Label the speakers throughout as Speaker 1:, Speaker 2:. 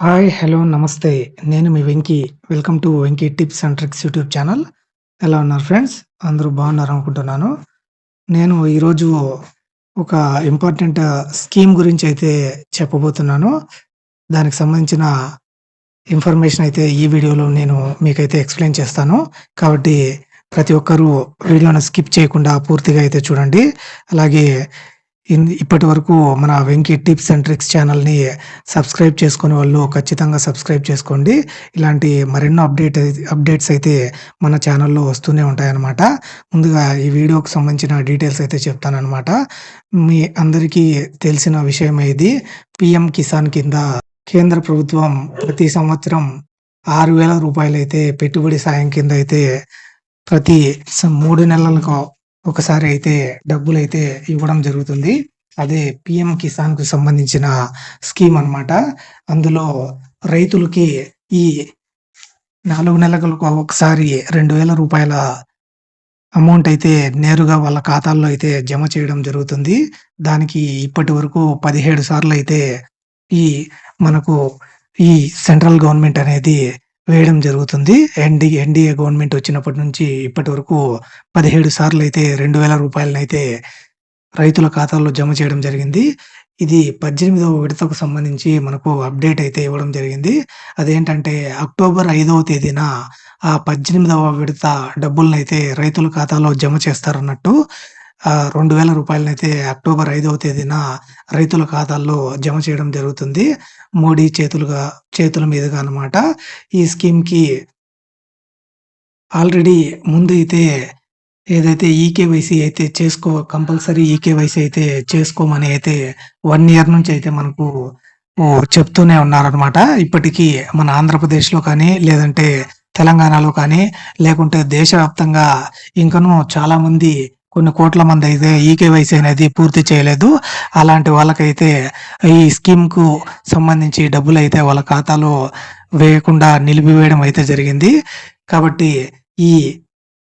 Speaker 1: Hi! Hello! Namaste. నేను మీ Venky. Welcome to Venky tips and tricks YouTube channel. ఎలా ఉన్నారు friends? అందరూ బాగున్నారు అనుకుంటున్నాను నేను ఈరోజు ఒక ఇంపార్టెంట్ స్కీమ్ గురించి అయితే చెప్పబోతున్నాను. దానికి సంబంధించిన ఇన్ఫర్మేషన్ అయితే ఈ వీడియోలో నేను మీకైతే ఎక్స్‌ప్లెయిన్ చేస్తాను. కాబట్టి ప్రతి ఒక్కరూ వీడియోను స్కిప్ చేయకుండా పూర్తిగా అయితే చూడండి. అలాగే ఇన్ ఇప్పటివరకు మన వెంకీ టిప్స్ అండ్ ట్రిక్స్ ఛానల్‌ని సబ్స్క్రైబ్ చేసుకునే వాళ్ళు ఖచ్చితంగా సబ్స్క్రైబ్ చేసుకోండి. ఇలాంటి మరెన్నో అప్డేట్ అప్డేట్స్ అయితే మన ఛానల్‌లో వస్తూనే ఉంటాయన్నమాట. ముందుగా ఈ వీడియోకి సంబంధించిన డీటెయిల్స్ అయితే చెప్తానమాట మీ అందరికీ తెలిసిన విషయమే ఇది. పీఎం కిసాన్ కింద కేంద్ర ప్రభుత్వం ప్రతి సంవత్సరం ఆరు రూపాయలు అయితే పెట్టుబడి సాయం కింద అయితే ప్రతి మూడు నెలలకు ఒకసారి అయితే డబ్బులు అయితే ఇవ్వడం జరుగుతుంది. అదే పీఎం కిసాన్‌కు సంబంధించిన స్కీమ్ అన్నమాట. అందులో రైతులకి ఈ నాలుగు నెలలకు ఒకసారి రెండు వేల రూపాయల అమౌంట్ అయితే నేరుగా వాళ్ళ ఖాతాల్లో అయితే జమ చేయడం జరుగుతుంది. దానికి ఇప్పటివరకు 17 సార్లయితే ఈ మనకు ఈ సెంట్రల్ గవర్నమెంట్ అనేది వేయడం జరుగుతుంది. ఎన్‌డి ఎన్‌డీఏ గవర్నమెంట్ వచ్చినప్పటి నుంచి ఇప్పటివరకు 17 సార్లయితే రూ. 2,000 రైతుల ఖాతాల్లో జమ చేయడం జరిగింది. ఇది 18వ విడతకు సంబంధించి మనకు అప్డేట్ అయితే ఇవ్వడం జరిగింది. అదేంటంటే అక్టోబర్ ఐదవ తేదీన ఆ 18వ విడత డబ్బులనైతే రైతుల ఖాతాలో జమ చేస్తారన్నట్టు. రెండు వేల రూపాయలనైతే అక్టోబర్ ఐదవ తేదీన రైతుల ఖాతాల్లో జమ చేయడం జరుగుతుంది. మోడీ చేతులుగా చేతుల మీదుగా అనమాట ఈ స్కీమ్‌కి ఆల్రెడీ ముందైతే ఏదైతే ఈకేవైసీ అయితే చేసుకో కంపల్సరీ ఈకేవైసీ అయితే చేసుకోమని అయితే వన్ ఇయర్ నుంచి అయితే మనకు చెప్తూనే ఉన్నారనమాట ఇప్పటికీ మన ఆంధ్రప్రదేశ్‌లో కానీ, లేదంటే తెలంగాణలో కానీ, లేకుంటే దేశవ్యాప్తంగా ఇంకనూ చాలామంది కొన్ని కోట్ల మంది అయితే ఈకేవైసీ అనేది పూర్తి చేయలేదు. అలాంటి వాళ్ళకైతే ఈ స్కీమ్‌కు సంబంధించి డబ్బులు అయితే వాళ్ళ ఖాతాలో వేయకుండా నిలిపివేయడం అయితే జరిగింది. కాబట్టి ఈ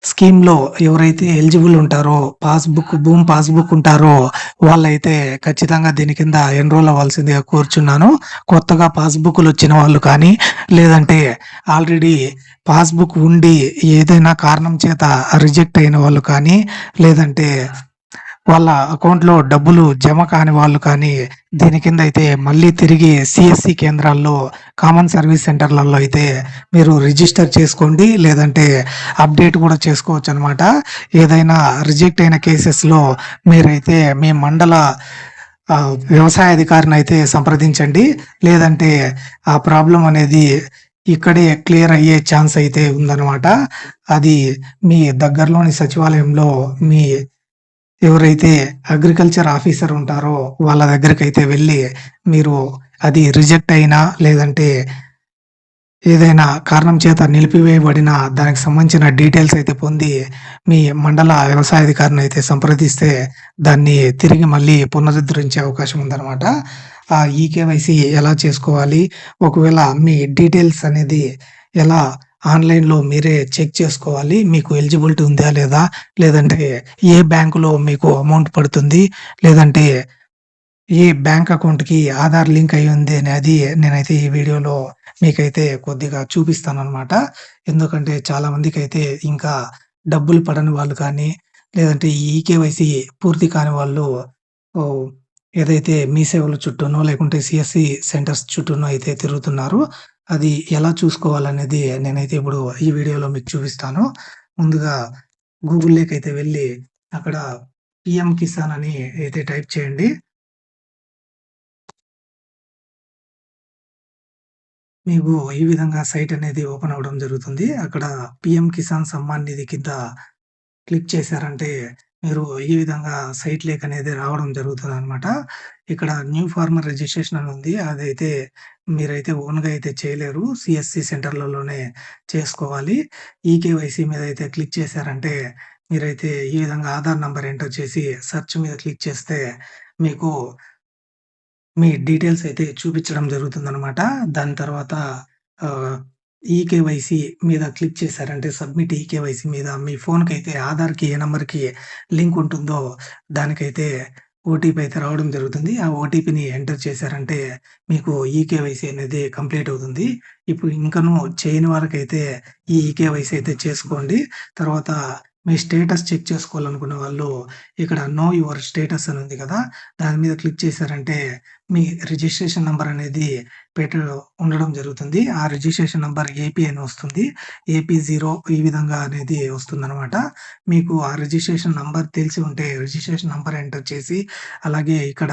Speaker 1: స్కీమ్‌లో ఎవరైతే ఎలిజిబుల్ ఉంటారో పాస్‌బుక్ భూమ్ పాస్‌బుక్ ఉంటారో వాళ్ళైతే ఖచ్చితంగా దీని కింద ఎన్‌రోల్ అవ్వాల్సిందిగా కోరుచున్నాను. కొత్తగా పాస్బుక్లు వచ్చిన వాళ్ళు కానీ, లేదంటే ఆల్రెడీ పాస్‌బుక్ ఉండి ఏదైనా కారణం చేత రిజెక్ట్ అయిన వాళ్ళు కానీ, లేదంటే వాళ్ళ అకౌంట్‌లో డబ్బులు జమ కాని వాళ్ళు కానీ, దీని కింద అయితే మళ్ళీ తిరిగి సిఎస్సి కేంద్రాల్లో కామన్ సర్వీస్ సెంటర్‌లలో అయితే మీరు రిజిస్టర్ చేసుకోండి. లేదంటే అప్డేట్ కూడా చేసుకోవచ్చు అనమాట ఏదైనా రిజెక్ట్ అయిన కేసెస్‌లో మీరైతే మీ మండల వ్యవసాయ అధికారిని అయితే సంప్రదించండి. లేదంటే ఆ ప్రాబ్లం అనేది ఇక్కడే క్లియర్ అయ్యే ఛాన్స్ అయితే ఉందన్నమాట. అది మీ దగ్గరలోని సచివాలయంలో మీ ఎవరైతే అగ్రికల్చర్ ఆఫీసర్ ఉంటారో వాళ్ళ దగ్గరికి అయితే వెళ్ళి మీరు అది రిజెక్ట్ అయినా, లేదంటే ఏదైనా కారణం చేత నిలిపివేయబడిన దానికి సంబంధించిన డీటెయిల్స్ అయితే పొంది మీ మండల వ్యవసాయ అయితే సంప్రదిస్తే దాన్ని తిరిగి మళ్ళీ పునరుద్ధరించే అవకాశం ఉందన్నమాట. ఆ ఈకేవైసీ ఎలా చేసుకోవాలి? ఒకవేళ మీ డీటెయిల్స్ అనేది ఎలా ఆన్‌లైన్‌లో మీరే చెక్ చేసుకోవాలి. మీకు ఎలిజిబిలిటీ ఉందా? లేదా? లేదంటే ఏ బ్యాంకులో మీకు అమౌంట్ పడుతుంది? లేదంటే ఏ బ్యాంక్ అకౌంట్‌కి ఆధార్ లింక్ అయ్యుంది అనేది నేనైతే ఈ వీడియోలో మీకైతే కొద్దిగా చూపిస్తానన్నమాట. ఎందుకంటే చాలామందికి అయితే ఇంకా డబ్బులు పడని వాళ్ళు కానీ, లేదంటే ఈ ఈకేవైసీ పూర్తి కాని వాళ్ళు ఏదైతే మీ సేవల చుట్టూనో, లేకుంటే సిఎస్సి సెంటర్స్ చుట్టూనో అయితే తిరుగుతున్నారు. అది ఎలా చూసుకోవాలనేది నేనైతే ఇప్పుడు ఈ వీడియోలో మీకు చూపిస్తాను. ముందుగా గూగుల్లోకి అయితే వెళ్ళి అక్కడ పీఎం కిసాన్ అని అయితే టైప్ చేయండి. మీకు ఈ విధంగా సైట్ అనేది ఓపెన్ అవ్వడం జరుగుతుంది. అక్కడ పీఎం కిసాన్ సమ్మాన్ నిధి కింద క్లిక్ చేశారంటే మీరు ఈ విధంగా సైట్ లేక్ అనేది రావడం జరుగుతదనమాట. ఇక్కడ న్యూ ఫార్మర్ రిజిస్ట్రేషన్ అని ఉంది. అదైతే మీరైతే ఓన్‌గా అయితే చేయలేరు. సీఎస్‌సీ సెంటర్‌లలోనే చేసుకోవాలి. ఈకేవైసీ మీద అయితే క్లిక్ చేశారంటే మీరైతే ఈ విధంగా ఆధార్ నంబర్ ఎంటర్ చేసి సెర్చ్ మీద క్లిక్ చేస్తే మీకు మీ డీటెయిల్స్ అయితే చూపించడం జరుగుతుందనమాట. దాని తర్వాత ఈకేవైసీ మీద క్లిక్ చేశారంటే సబ్మిట్ ఈకేవైసీ మీద మీ ఫోన్కి అయితే ఆధార్‌కి ఏ నెంబర్కి లింక్ ఉంటుందో దానికైతే ఓటీపీ అయితే రావడం జరుగుతుంది. ఆ ఓటీపీని ఎంటర్ చేశారంటే మీకు ఈకేవైసీ అనేది కంప్లీట్ అవుతుంది. ఇప్పుడు ఇంకనూ చేయని వారికైతే ఈ ఈకేవైసీ అయితే చేసుకోండి. తర్వాత మీ స్టేటస్ చెక్ చేసుకోవాలనుకునే వాళ్ళు ఇక్కడ నో యువర్ స్టేటస్ అని ఉంది కదా! దాని మీద క్లిక్ చేశారంటే మీ రిజిస్ట్రేషన్ నెంబర్ అనేది పెట్ట ఉండడం జరుగుతుంది. ఆ రిజిస్ట్రేషన్ నెంబర్ ఏపీ అని వస్తుంది. ఏపీ జీరో ఈ విధంగా అనేది వస్తుందనమాట. మీకు ఆ రిజిస్ట్రేషన్ నెంబర్ తెలిసి ఉంటే రిజిస్ట్రేషన్ నెంబర్ ఎంటర్ చేసి అలాగే ఇక్కడ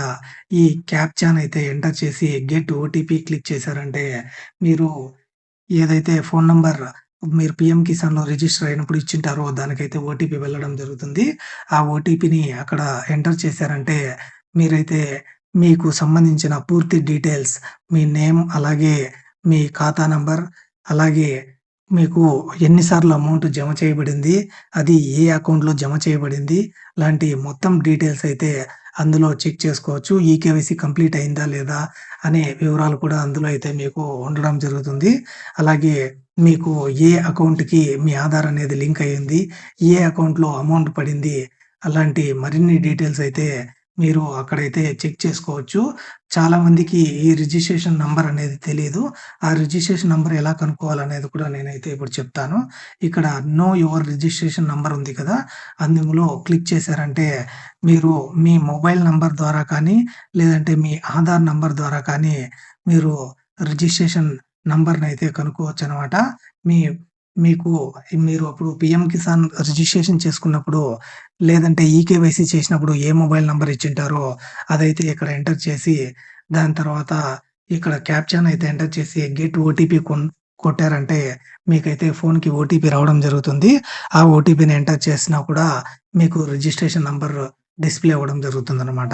Speaker 1: ఈ క్యాప్చానయితే ఎంటర్ చేసి గెట్ ఓటీపీ క్లిక్ చేశారంటే మీరు ఏదైతే ఫోన్ నంబర్ మీరు పిఎం కిసాన్‌లో రిజిస్టర్ అయినప్పుడు ఇచ్చింటారో దానికైతే ఓటీపీ వెళ్ళడం జరుగుతుంది. ఆ ఓటీపీని అక్కడ ఎంటర్ చేశారంటే మీరైతే మీకు సంబంధించిన పూర్తి డీటెయిల్స్ మీ నేమ్ అలాగే మీ ఖాతా నంబర్ అలాగే మీకు ఎన్నిసార్లు అమౌంట్ జమ చేయబడింది, అది ఏ అకౌంట్‌లో జమ చేయబడింది, లాంటి మొత్తం డీటెయిల్స్ అయితే అందులో చెక్ చేసుకోవచ్చు. ఈకేవైసీ కంప్లీట్ అయిందా లేదా అనే వివరాలు కూడా అందులో అయితే మీకు ఉండడం జరుగుతుంది. అలాగే మీకు ఏ అకౌంట్‌కి మీ ఆధార్ అనేది లింక్ అయ్యింది, ఏ అకౌంట్‌లో అమౌంట్ పడింది, అలాంటి మరిన్ని డీటెయిల్స్ అయితే మీరు అక్కడైతే చెక్ చేసుకోవచ్చు. చాలామందికి ఈ రిజిస్ట్రేషన్ నంబర్ అనేది తెలియదు ఆ రిజిస్ట్రేషన్ నంబర్ ఎలా కనుక్కోవాలనేది కూడా నేనైతే ఇప్పుడు చెప్తాను. ఇక్కడ నో యువర్ రిజిస్ట్రేషన్ నంబర్ ఉంది కదా! అందులో క్లిక్ చేశారంటే మీరు మీ మొబైల్ నంబర్ ద్వారా కానీ, లేదంటే మీ ఆధార్ నంబర్ ద్వారా కానీ మీరు రిజిస్ట్రేషన్ నెంబర్ని అయితే కనుక్కోవచ్చు అనమాట మీ మీకు మీరు అప్పుడు పీఎం కిసాన్ రిజిస్ట్రేషన్ చేసుకున్నప్పుడు, లేదంటే ఈకేవైసీ చేసినప్పుడు ఏ మొబైల్ నంబర్ ఇచ్చింటారో అదైతే ఇక్కడ ఎంటర్ చేసి, దాని తర్వాత ఇక్కడ క్యాప్చానయితే ఎంటర్ చేసి గెట్ ఓటీపీ కొన్ కొట్టారంటే మీకైతే ఫోన్‌కి ఓటీపీ రావడం జరుగుతుంది. ఆ ఓటీపీని ఎంటర్ చేసినా కూడా మీకు రిజిస్ట్రేషన్ నంబర్ డిస్‌ప్లే అవ్వడం జరుగుతుంది అనమాట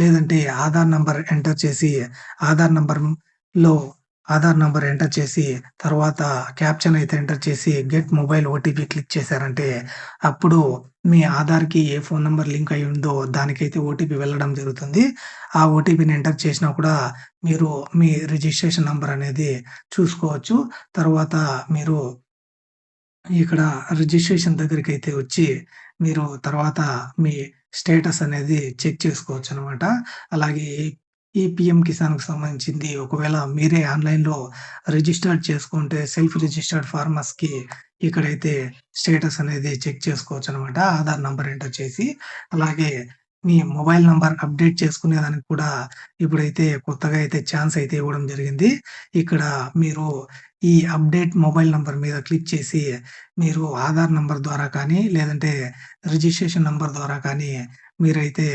Speaker 1: లేదంటే ఆధార్ నంబర్ ఎంటర్ చేసి ఆధార్ నంబర్‌లో ఆధార్ నంబర్ ఎంటర్ చేసి తర్వాత క్యాప్షన్ అయితే ఎంటర్ చేసి గెట్ మొబైల్ ఓటీపీ క్లిక్ చేశారంటే అప్పుడు మీ ఆధార్‌కి ఏ ఫోన్ నంబర్ లింక్ అయి ఉందో దానికైతే ఓటీపీ వెళ్ళడం జరుగుతుంది. ఆ ఓటీపీని ఎంటర్ చేసినా కూడా మీరు మీ రిజిస్ట్రేషన్ నంబర్ అనేది చూసుకోవచ్చు. తర్వాత మీరు ఇక్కడ రిజిస్ట్రేషన్ దగ్గరికి అయితే వచ్చి మీరు తర్వాత మీ స్టేటస్ అనేది చెక్ చేసుకోవచ్చు అనమాట అలాగే ఈ పీఎం కిసాన్‌కి సంబంధించింది ఒకవేళ మీరే ఆన్‌లైన్‌లో రిజిస్టర్డ్ చేసుకుంటే సెల్ఫ్ రిజిస్టర్డ్ ఫార్మర్స్‌కి ఇక్కడైతే స్టేటస్ అనేది చెక్ చేసుకోవచ్చు అనమాట ఆధార్ నంబర్ ఎంటర్ చేసి. అలాగే మీ మొబైల్ నంబర్ అప్డేట్ చేసుకునే దానికి కూడా ఇప్పుడైతే కొత్తగా అయితే ఛాన్స్ అయితే ఇవ్వడం జరిగింది. ఇక్కడ మీరు ఈ అప్డేట్ మొబైల్ నంబర్ మీద క్లిక్ చేసి మీరు ఆధార్ నంబర్ ద్వారా కానీ, లేదంటే రిజిస్ట్రేషన్ నంబర్ ద్వారా కానీ మీరైతే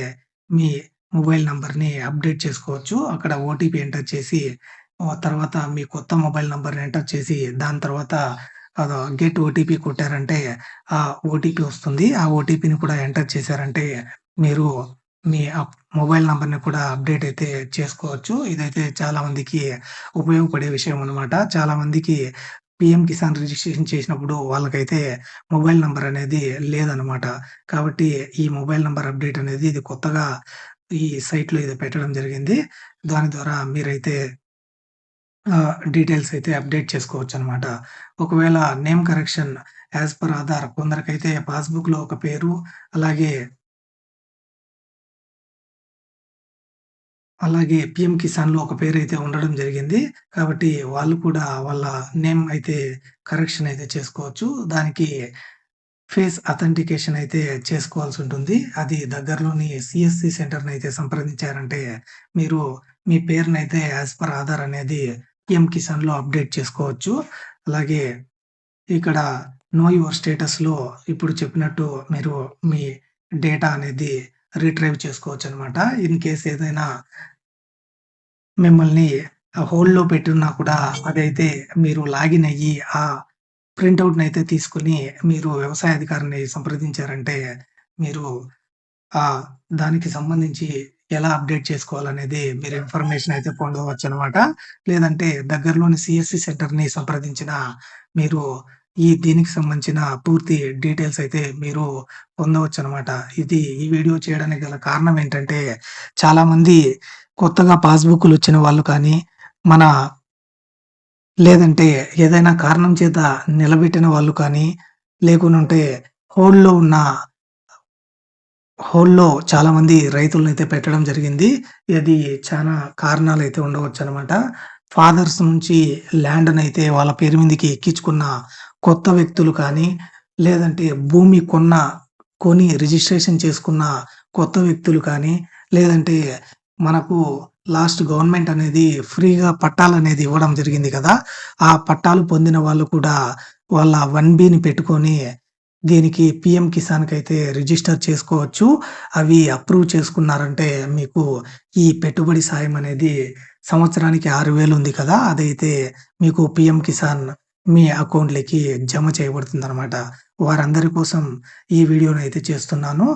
Speaker 1: మీ మొబైల్ నంబర్‌ని అప్డేట్ చేసుకోవచ్చు. అక్కడ ఓటీపీ ఎంటర్ చేసి ఆహ్, తర్వాత మీ కొత్త మొబైల్ నంబర్‌ని ఎంటర్ చేసి దాని తర్వాత ఆహ్, గెట్ ఓటీపీ కొట్టారంటే ఆ ఓటీపీ వస్తుంది. ఆ ఓటీపీని కూడా ఎంటర్ చేశారంటే మీరు మీ అప్ మొబైల్ నంబర్‌ని కూడా అప్డేట్ అయితే చేసుకోవచ్చు. ఇదైతే చాలా మందికి ఉపయోగపడే విషయం అనమాట. చాలా మందికి పీఎం కిసాన్ రిజిస్ట్రేషన్ చేసినప్పుడు వాళ్ళకైతే మొబైల్ నంబర్ అనేది లేదనమాట. కాబట్టి ఈ మొబైల్ నంబర్ అప్డేట్ అనేది ఇది కొత్తగా ఈ సైట్‌లో ఇది పెట్టడం జరిగింది. దాని ద్వారా మీరైతే డీటెయిల్స్ అయితే అప్డేట్ చేసుకోవచ్చు అనమాట ఒకవేళ name correction as per Aadhaar కొందరికైతే పాస్‌బుక్‌లో ఒక పేరు అలాగే అలాగే పీఎం కిసాన్‌లో ఒక పేరు అయితే ఉండడం జరిగింది. కాబట్టి వాళ్ళు కూడా వాళ్ళ నేమ్ అయితే కరెక్షన్ అయితే చేసుకోవచ్చు. దానికి ఫేస్ అథెంటికేషన్ అయితే చేసుకోవాల్సి ఉంటుంది అది దగ్గరలోని సిఎస్సి సెంటర్ని అయితే సంప్రదించారంటే మీరు మీ పేరునైతే యాస్ పర్ ఆధార్ అనేది పిఎం కిసాన్‌లో అప్డేట్ చేసుకోవచ్చు. అలాగే ఇక్కడ నో యువర్ స్టేటస్‌లో ఇప్పుడు చెప్పినట్టు మీరు మీ డేటా అనేది రిట్రైవ్ చేసుకోవచ్చనమాట. ఇన్ కేస్ ఏదైనా మిమ్మల్ని హోల్డ్‌లో పెట్టున్నా కూడా అదైతే మీరు లాగిన్ అయ్యి ఆ ప్రింట్ అయితే తీసుకొని మీరు వ్యవసాయ అధికారిని సంప్రదించారంటే మీరు ఆహ్, దానికి సంబంధించి ఎలా అప్డేట్ చేసుకోవాలనేది మీరు ఇన్ఫర్మేషన్ అయితే పొందవచ్చనమాట. లేదంటే దగ్గరలోని సీఎస్‌సి సెంటర్‌ని సంప్రదించినా మీరు ఈ దీనికి సంబంధించిన పూర్తి డీటెయిల్స్ అయితే మీరు పొందవచ్చనమాట. ఇది ఈ వీడియో చేయడానికి గల కారణం ఏంటంటే చాలామంది కొత్తగా పాస్‌బుక్కులొచ్చిన వాళ్ళు కానీ, మన లేదంటే ఏదైనా కారణం చేత నిలబెట్టిన వాళ్ళు కానీ, లేకుంటే హోల్లో ఉన్న హోల్‌లో చాలామంది రైతులనైతే పెట్టడం జరిగింది. ఇది చానా కారణాలైతే ఉండవచ్చనమాట. ఫాదర్స్ నుంచి ల్యాండ్‌నైతే వాళ్ళ పేరు మీదకి ఎక్కించుకున్న కొత్త వ్యక్తులు కానీ, లేదంటే భూమి కొన్న కొని రిజిస్ట్రేషన్ చేసుకున్న కొత్త వ్యక్తులు కానీ, లేదంటే మనకు లాస్ట్ గవర్నమెంట్ అనేది ఫ్రీగా పట్టాలు అనేది ఇవ్వడం జరిగింది కదా! ఆ పట్టాలు పొందిన వాళ్ళు కూడా వాళ్ళ వన్ బిని పెట్టుకొని దీనికి పీఎం అయితే రిజిస్టర్ చేసుకోవచ్చు. అవి అప్రూవ్ చేసుకున్నారంటే మీకు ఈ పెట్టుబడి సాయం అనేది సంవత్సరానికి ఆరు వేలు ఉంది కదా! అదైతే మీకు పీఎం కిసాన్ మీ అకౌంట్‌లకి జమ చేయబడుతుందనమాట. వారందరి కోసం ఈ వీడియోనైతే చేస్తున్నాను.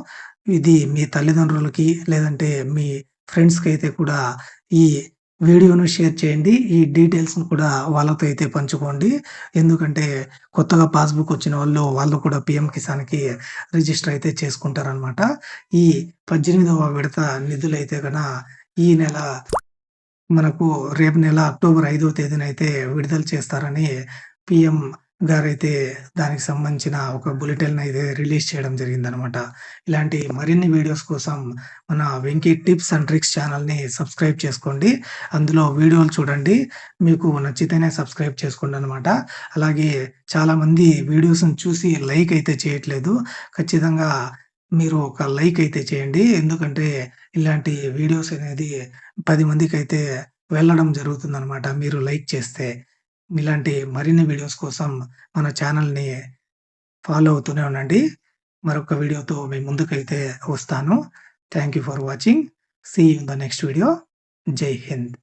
Speaker 1: ఇది మీ తల్లిదండ్రులకి లేదంటే మీ ఫ్రెండ్స్కి అయితే కూడా ఈ వీడియోను షేర్ చేయండి. ఈ డీటెయిల్స్‌ని కూడా వాళ్ళతో అయితే పంచుకోండి. ఎందుకంటే కొత్తగా పాస్‌బుక్ వచ్చిన వాళ్ళు, వాళ్ళు కూడా పీఎం కిసాన్‌కి రిజిస్టర్ అయితే చేసుకుంటారనమాట. ఈ 18వ విడత నిధులైతే కనుక ఈ నెల మనకు రేపు నెల అక్టోబర్ 5వ తేదీనైతే విడుదల చేస్తారని పిఎం గారైతే దానికి సంబంధించిన ఒక బులెటిన్‌నైతే రిలీజ్ చేయడం జరిగిందనమాట. ఇలాంటి మరిన్ని వీడియోస్ కోసం మన వెంకీ టిప్స్ అండ్ ట్రిక్స్ ఛానల్ని సబ్స్క్రైబ్ చేసుకోండి. అందులో వీడియోలు చూడండి. మీకు నచ్చితేనే సబ్స్క్రైబ్ చేసుకోండి అనమాట అలాగే చాలామంది వీడియోస్‌ని చూసి లైక్ అయితే చేయట్లేదు. ఖచ్చితంగా మీరు ఒక లైక్ అయితే చేయండి. ఎందుకంటే ఇలాంటి వీడియోస్ అనేది పది మందికి అయితే వెళ్ళడం జరుగుతుందనమాట. మీరు లైక్ చేస్తే. ఇలాంటి మరిన్ని వీడియోస్ కోసం మన ఛానల్ని ఫాలో అవుతూనే ఉండండి. మరొక వీడియోతో మీ ముందుకైతే వస్తాను. Thank you for watching. See in the next video. జై హింద్.